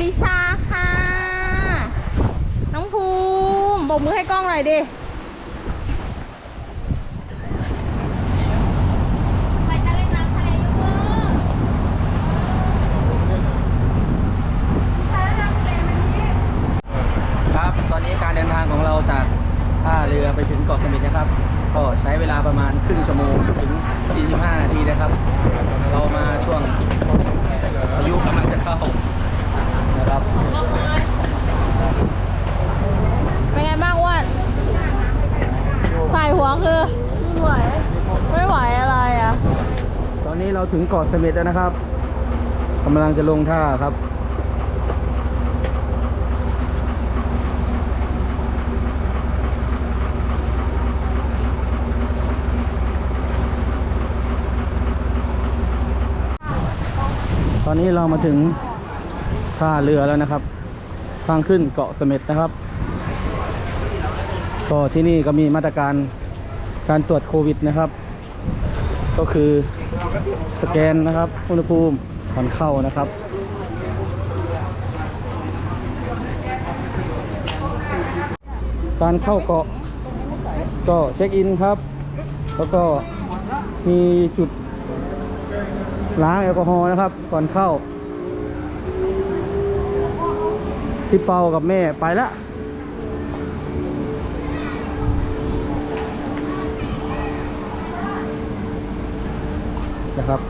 ลิชาค่ะ น้องภูมิบอกมือให้กล้องหน่อยดิไปจะเล่นน้ำทะเลลูกเอ้ยครับ ตอนนี้การเดินทางของเราจากท่าเรือไปถึงเกาะสม็ดนะครับ ก็ใช้เวลาประมาณครึ่งชั่วโมงถึง 45 นาทีนะครับ เรามาช่วงพายุกำลังจะเข้านะ ครับ เป็นไงบ้างอ้วนใส่หัวคือ ไม่ไหว ไม่ไหวอะไรอะ ตอนนี้เราถึงเกาะเสม็ดแล้วนะครับกำลังจะลงท่าครับตอนนี้เรามาถึง ท่าเรือแล้วนะครับ ทางขึ้นเกาะเสม็ดนะครับ ก็ที่นี่ก็มีมาตรการการตรวจโควิดนะครับ ก็คือสแกนนะครับ อุณหภูมิก่อนเข้านะครับการเข้าเกาะก็เช็คอินครับ แล้วก็มีจุดล้างแอลกอฮอล์นะครับ ก่อนเข้า พี่เปากับแม่ไปแล้วนะครับ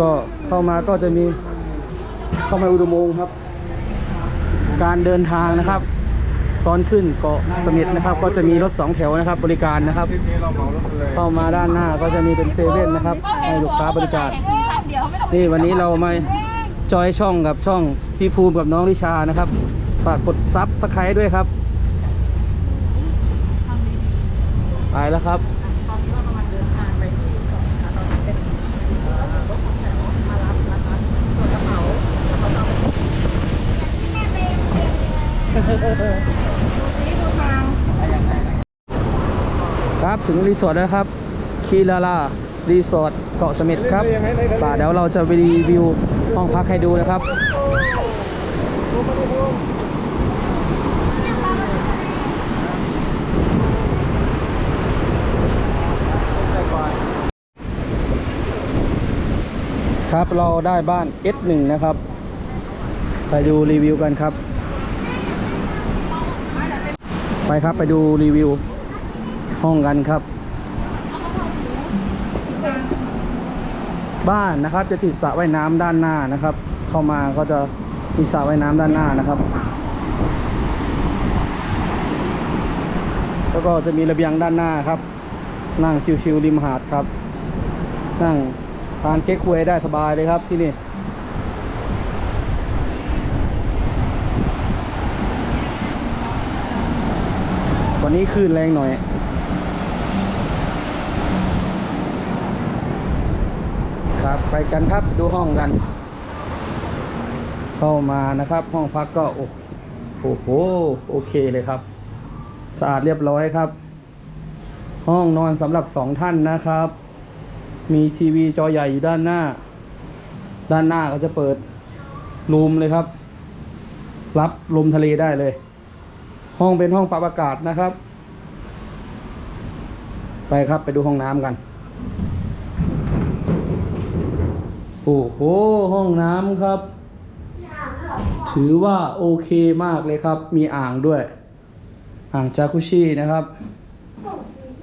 ก็เข้ามาก็จะมีเข้ามาอุโมงค์ครับ การเดินทางนะครับ ตอนขึ้นเกาะเสม็ดนะครับ ก็จะมีรถสองแถวนะครับ บริการนะครับ เข้ามาด้านหน้าก็จะมีเป็นเซเว่นนะครับให้ลูกค้าบริการนี่วันนี้เรามา จอยช่องกับช่องพี่ภูมิกับน้องริชานะครับ ฝากกดซับสไครต์ด้วยครับ ไปแล้วครับครับถึงรีสอร์ทแล้วนะครับ คีลาลา รีสอร์ทเกาะเสม็ดครับป่าเดี๋ยวเราจะไปรีวิวห้องพักให้ดูนะครับครับเราได้บ้าน S1 นะครับ ไปดูรีวิวกันครับ ไปครับไปดูรีวิวห้องกันครับ บ้านนะครับ จะติดสระว่ายน้ำด้านหน้านะครับ เข้ามาก็จะมีสระว่ายน้ำด้านหน้านะครับ แล้วก็จะมีระเบียงด้านหน้าครับ นั่งชิวๆริมหาดครับ นั่งทานเก๊กฮวยได้สบายเลยครับที่นี่วันนี้คลื่นแรงหน่อย ครับไปกันครับดูห้องกัน เข้ามานะครับ ห้องพักก็โอ้โอ้โหโอเคเลยครับสะอาดเรียบร้อยครับ ห้องนอนสำหรับสองท่านนะครับ มีทีวีจอใหญ่อยู่ด้านหน้า ด้านหน้าก็จะเปิดรูมเลยครับ รับลมทะเลได้เลย ห้องเป็นห้องปรับอากาศนะครับ ไปครับไปดูห้องน้ำกัน โอ้โหห้องน้ำครับ ถือว่าโอเคมากเลยครับ มีอ่างด้วย อ่างจากุชินะครับ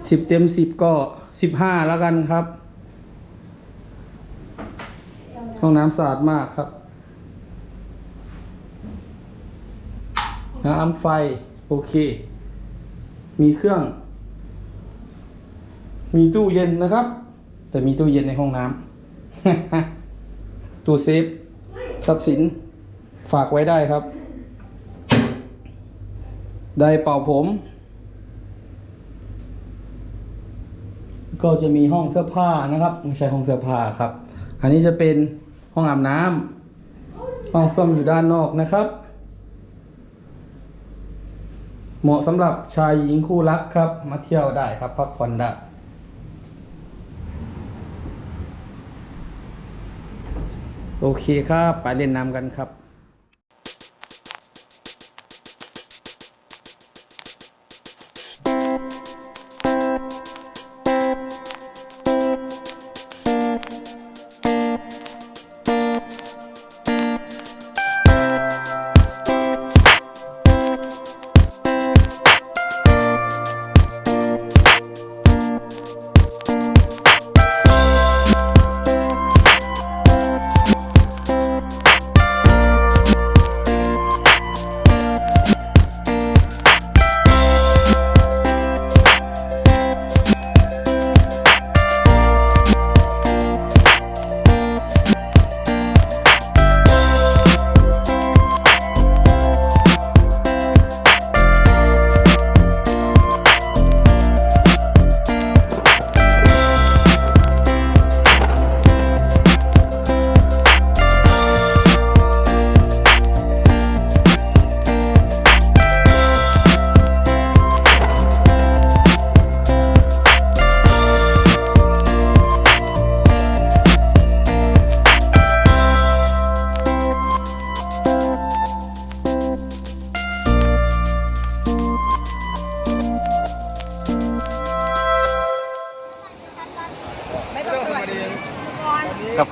สิบเต็มสิบก็สิบห้าแล้วกันครับ ห้องน้ำสะอาดมากครับ น้ำไฟ โอเค มีเครื่อง มีตู้เย็นนะครับ แต่มีตู้เย็นในห้องน้ำ ตู้เซฟทรัพย์สินฝากไว้ได้ครับ ได้เป่าผม ก็จะมีห้องเสื้อผ้านะครับ ไม่ใช่ห้องเสื้อผ้าครับ อันนี้จะเป็นห้องอาบน้ำห้องส้วมอยู่ด้านนอกนะครับ เหมาะสำหรับชายหญิงคู่รักครับ มาเที่ยวได้ครับ พักผ่อนได้ โอเคครับ ไปเล่นน้ำกันครับ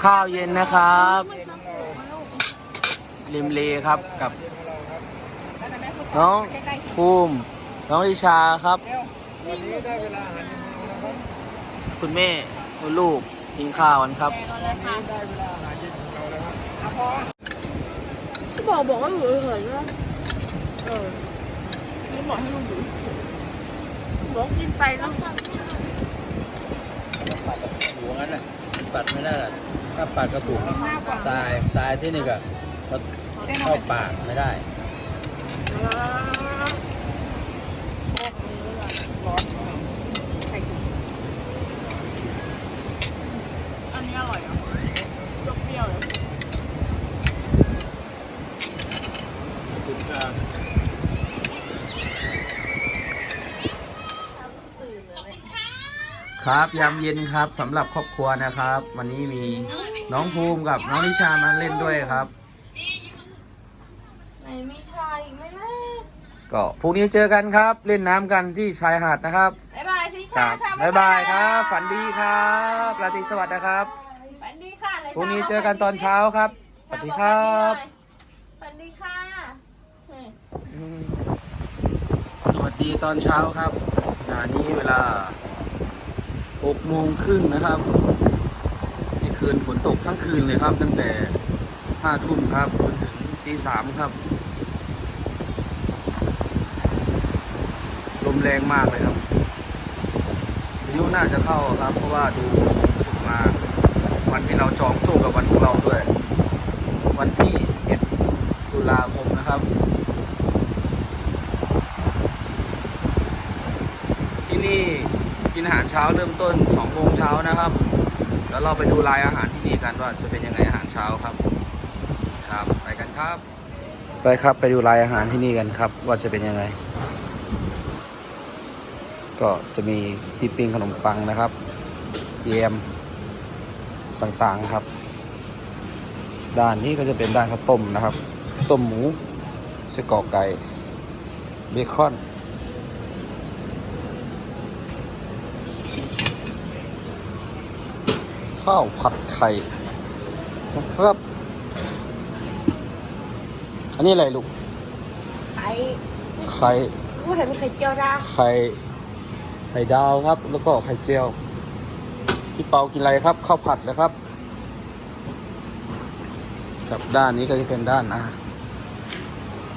ข้าวเย็นนะครับ ริมเลครับกับ น้องภูมิน้องลิชาครับคุณแม่คุณลูกกินข้าวกันครับ ก็บอกบอกว่าอยู่เฉยๆนะเออนี่บอกให้ลุงอยู่บอกกินไปแล้วงั้นน่ะ ปัดไม่ได้ล่ะถ้าปัดกระปุกทรายทรายที่นี่ก็เขาเข้าปากไม่ได้อันนี้อร่อยอะเปรี้ยวๆเลยครับ ยามเย็นครับสำหรับครอบครัวนะครับ วันนี้มีน้องภูมิกับน้องนิชามาเล่นด้วยครับ ไหนมีชายอีกไหมนะก็พรุ่งนี้เจอกันครับ เล่นน้ำกันที่ชายหาดนะครับบ๊ายบายสิคชารับชาบ๊ายบายครับ ฝันดีครับราตรีสวัสดิ์นะครับฝันดีค่ะไหพรุ่งนี้เจอกันตอนเช้าครับสวัสดีครับฝันดีค่ะอืมสวัสดีตอนเช้าครับขณะนี้เวลา 6โมงครึ่งนะครับนี่คืนฝนตกทั้งคืนเลยครับ ตั้งแต่5ทุ่มครับจนถึงตีสามครับ ลมแรงมากเลยครับพายุน่าจะเข้าครับ เพราะว่าดูถูกมาวันที่เราจองโชคกับวันของเราด้วย วันที่ 11 ตุลาคมนะครับที่นี่ อาหารเช้าเริ่มต้น2โมงเช้านะครับ แล้วเราไปดูรายอาหารที่นี่กันว่าจะเป็นยังไงอาหารเช้าครับ ครับ ไปกันครับ ไปครับไปดูรายอาหารที่นี่กันครับ ว่าจะเป็นยังไง ก็จะมีที่ปิ้งขนมปังนะครับเยมต่างๆครับ ด้านนี้ก็จะเป็นด้านข้าวต้มนะครับ ต้มหมูสกอกไก่เบคอน ข้าวผัดไข่นะครับ อันนี้อะไรลูก ไข่ไข่พูดถึงไข่เจียวดาวไข่ไข่ดาวครับ แล้วก็ไข่เจียว พี่เปากินอะไรครับ ข้าวผัดแล้วครับ กับด้านนี้ก็จะเป็นด้านอา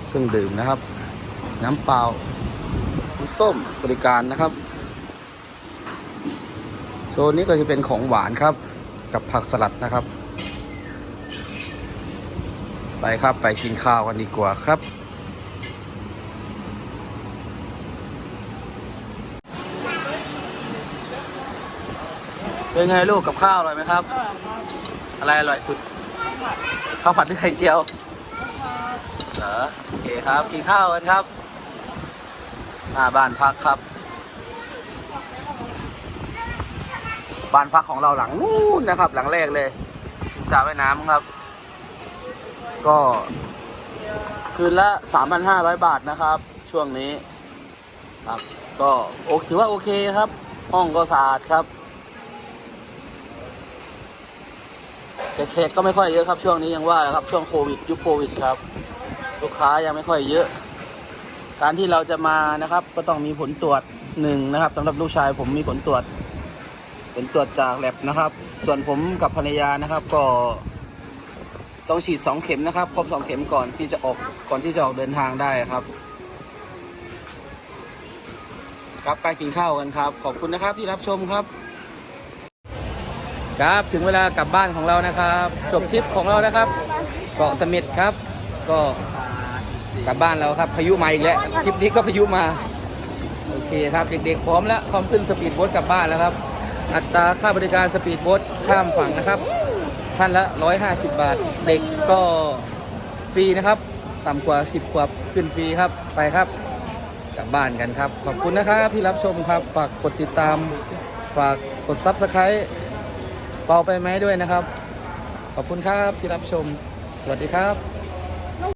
เครื่องดื่มนะครับ น้ำเปล่าน้ำส้มบริการนะครับ โซนนี้ก็จะเป็นของหวานครับ กับผักสลัดนะครับ ไปครับไปกินข้าวกันดีกว่าครับ เป็นไงลูกกับข้าวอร่อยไหมครับ อะไรอร่อยสุด ข้าวผัดหรือไข่เจียวเหรอโอเคครับกินข้าวกันครับหน้าบ้านพักครับ บ้านพักของเราหลังนู้นนะครับ หลังแรกเลยสระว่ายน้ำครับ ก็ คืนละ 3,500 บาทนะครับ ช่วงนี้ครับ ก็โอถือว่าโอเคครับ ห้องก็สะอาดครับแต่แขกก็ไม่ค่อยเยอะครับ ช่วงนี้ยังว่าครับช่วงโควิด ยุคโควิดครับ ลูกค้ายังไม่ค่อยเยอะ การที่เราจะมานะครับ ก็ต้องมีผลตรวจหนึ่งนะครับสำหรับลูกชายผมมีผลตรวจ ผลตรวจจากแลบนะครับ ส่วนผมกับภรรยานะครับก็ต้องฉีดสองเข็มนะครับครบสองเข็มก่อนที่จะออกก่อนที่จะออกเดินทางได้ครับ ครับไปกินข้าวกันครับ ขอบคุณนะครับที่รับชมครับ ครับถึงเวลากลับบ้านของเรานะครับ จบทริปของเรานะครับ เกาะเสม็ดครับ ก็กลับบ้านแล้วครับ พายุมาอีกแล้วทริปนี้ก็พายุมา โอเคครับเด็กๆพร้อมแล้วพร้อมขึ้นสปีดโบ๊ทกลับบ้านแล้วครับ อัตราค่าบริการสปีดโบ๊ทข้ามฝั่งนะครับ ท่านละ 150 บาท เด็กก็ฟรีนะครับ ต่ำกว่า 10 ขวบขึ้นฟรีครับ ไปครับกลับบ้านกันครับ ขอบคุณนะครับที่รับชมครับ ฝากกดติดตาม ฝากกด Subscribe เปาไปไหมด้วยนะครับ ขอบคุณครับที่รับชม สวัสดีครับ